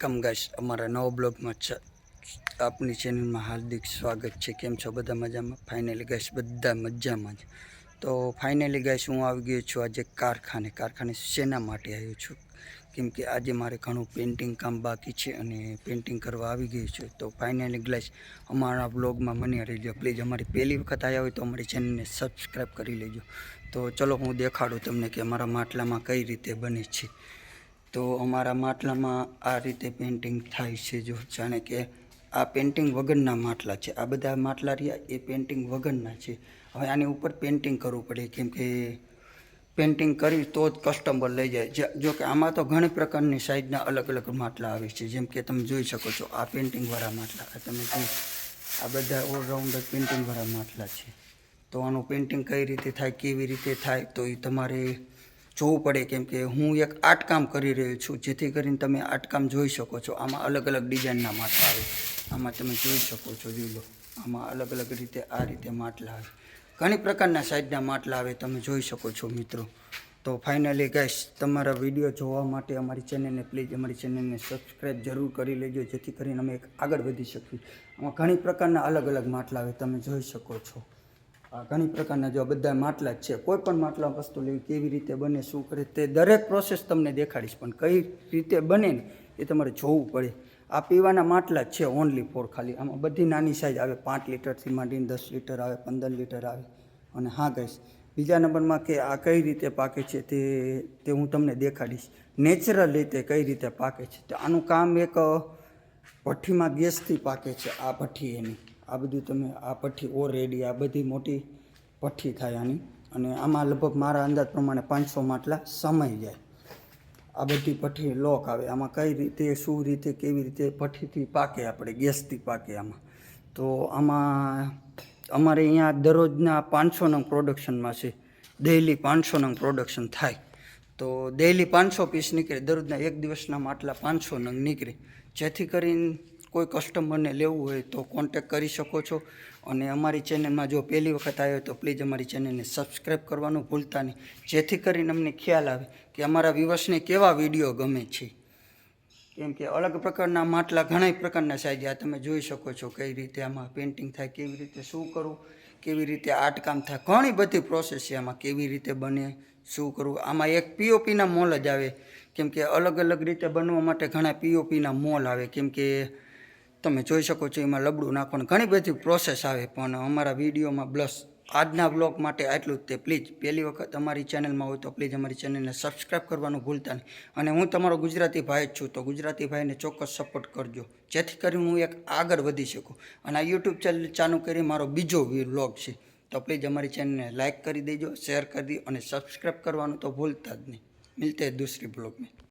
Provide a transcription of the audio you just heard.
Welcome ગાઈશ અમારા નવો બ્લોગમાં આપની ચેનલમાં હાર્દિક સ્વાગત છે. કેમ છો? બધા મજામાં? ફાઇનલી ગાઈશ બધા મજામાં જ. તો ફાઇનલી ગાઈશ હું આવી ગયો છું આજે કારખાને. કારખાને શેના માટે આવ્યો છું? કેમ કે આજે મારે ઘણું પેઇન્ટિંગ કામ બાકી છે અને પેઇન્ટિંગ કરવા આવી ગયું છું. તો ફાઇનલી ગાઈસ, અમારા બ્લોગમાં મને રહેજો. પ્લીઝ અમારી પહેલી વખત આવ્યા હોય તો અમારી ચેનલને સબસ્ક્રાઈબ કરી લેજો. તો ચલો, હું દેખાડું તમને કે અમારા માટલામાં કઈ રીતે બને છે. તો અમારા માટલામાં આ રીતે પેઇન્ટિંગ થાય છે જો જાણે કે આ પેઇન્ટિંગ વગરના માટલા છે. આ બધા માટલા રહ્યા, એ પેઇન્ટિંગ વગરના છે. હવે આની ઉપર પેઇન્ટિંગ કરવું પડે, કેમ કે પેઇન્ટિંગ કરી તો જ કસ્ટમર લઈ જાય. જો કે આમાં તો ઘણી પ્રકારની સાઇઝના અલગ અલગ માટલા આવે છે. જેમ કે તમે જોઈ શકો છો, આ પેઇન્ટિંગવાળા માટલા. તમે જોઈ, આ બધા ઓલરાઉન્ડર પેઇન્ટિંગવાળા માટલા છે. તો આનું પેઇન્ટિંગ કઈ રીતે થાય, કેવી રીતે થાય, તો એ તમારે જોવું પડે કેમ કે હું એક આર્ટકામ કરી રહ્યો છું, જેથી કરીને તમે આર્ટકામ જોઈ શકો છો. આમાં અલગ અલગ ડિઝાઇનના માટલા આવે. આમાં તમે જોઈ શકો છો, જોઈ આમાં અલગ અલગ રીતે આ રીતે માટલા આવે. ઘણી પ્રકારના સાઇઝના માટલા આવે, તમે જોઈ શકો છો મિત્રો. તો ફાઇનલી ગાઈશ તમારા વીડિયો જોવા માટે અમારી ચેનલને પ્લીઝ અમારી ચેનલને સબસ્ક્રાઈબ જરૂર કરી લેજો, જેથી કરીને અમે એક આગળ વધી શકીએ. આમાં ઘણી પ્રકારના અલગ અલગ માટલા આવે, તમે જોઈ શકો છો. ઘણી પ્રકારના જો બધા માટલા જ છે, કોઈ પણ માટલા વસ્તુ લેવી, કેવી રીતે બને, શું કરે, તે દરેક પ્રોસેસ તમને દેખાડીશ. પણ કઈ રીતે બને ને એ તમારે જોવું પડે. આ પીવાના માટલા જ છે ઓનલી ફોર ખાલી. આમાં બધી નાની સાઇઝ આવે. પાંચ લીટરથી માંડીને દસ લીટર આવે, પંદર લીટર આવે. અને હા ગઈશ બીજા નંબરમાં કે આ કઈ રીતે પાકે છે તે તે હું તમને દેખાડીશ. નેચરલ રીતે કઈ રીતે પાકે છે. તો આનું કામ એક ભઠ્ઠીમાં ગેસથી પાકે છે. આ ભઠ્ઠી એની. આ બધું તમે આ પઠ્ઠી ઓરેડી આ બધી મોટી પઠ્ઠી થાય આની. અને આમાં લગભગ મારા અંદાજ પ્રમાણે પાંચસો માટલા સમય જાય. આ બધી પઠ્ઠી લોક આવે. આમાં કઈ રીતે, શું રીતે, કેવી રીતે પઠ્ઠીથી પાકે આપણે, ગેસથી પાકે આમાં. તો આમાં અમારે અહીંયા દરરોજના પાંચસો નંગ પ્રોડક્શનમાં છે. ડેઇલી પાંચસો નંગ પ્રોડક્શન થાય. તો ડેઇલી પાંચસો પીસ નીકળે. દરરોજના એક દિવસના માટલા પાંચસો નંગ નીકળે. જેથી કરીને કોઈ કસ્ટમરને લેવું હોય તો કોન્ટેક કરી શકો છો. અને અમારી ચેનલમાં જો પહેલી વખત આવ્યો તો પ્લીઝ અમારી ચેનલને સબસ્ક્રાઈબ કરવાનું ભૂલતા નહીં. જેથી કરીને અમને ખ્યાલ આવે કે અમારા વિવર્સને કેવા વીડિયો ગમે છે. કેમ કે અલગ પ્રકારના માટલા ઘણા પ્રકારના સાઈઝ આ તમે જોઈ શકો છો કઈ રીતે આમાં પેઇન્ટિંગ થાય, કેવી રીતે શું કરવું, કેવી રીતે આર્ટકામ થાય, ઘણી બધી પ્રોસેસ છે આમાં કેવી રીતે બને, શું કરવું. આમાં એક પીઓપીના મોલ જ આવે. કેમ કે અલગ અલગ રીતે બનવા માટે ઘણા પીઓપીના મોલ આવે. કેમ કે તમે જોઈ શકો છો એમાં લબડું નાખવાનું. ઘણી બધી પ્રોસેસ આવે, પણ અમારા વિડીયોમાં બ્લસ આજના બ્લોગ માટે આટલું જ તે. પ્લીઝ પહેલી વખત અમારી ચેનલમાં હોય તો પ્લીઝ અમારી ચેનલને સબસ્ક્રાઈબ કરવાનું ભૂલતા નહીં. અને હું તમારો ગુજરાતી ભાઈ જ છું, તો ગુજરાતી ભાઈને ચોક્કસ સપોર્ટ કરજો. જેથી કરીને હું એક આગળ વધી શકું. અને આ યુટ્યુબ ચેનલ ચાલુ કરી મારો બીજો વ્લોગ છે. તો પ્લીઝ અમારી ચેનલને લાઇક કરી દેજો શેર કરી અને સબસ્ક્રાઈબ કરવાનું તો ભૂલતા જ નહીં. મિલતે દૂસરી બ્લોગમાં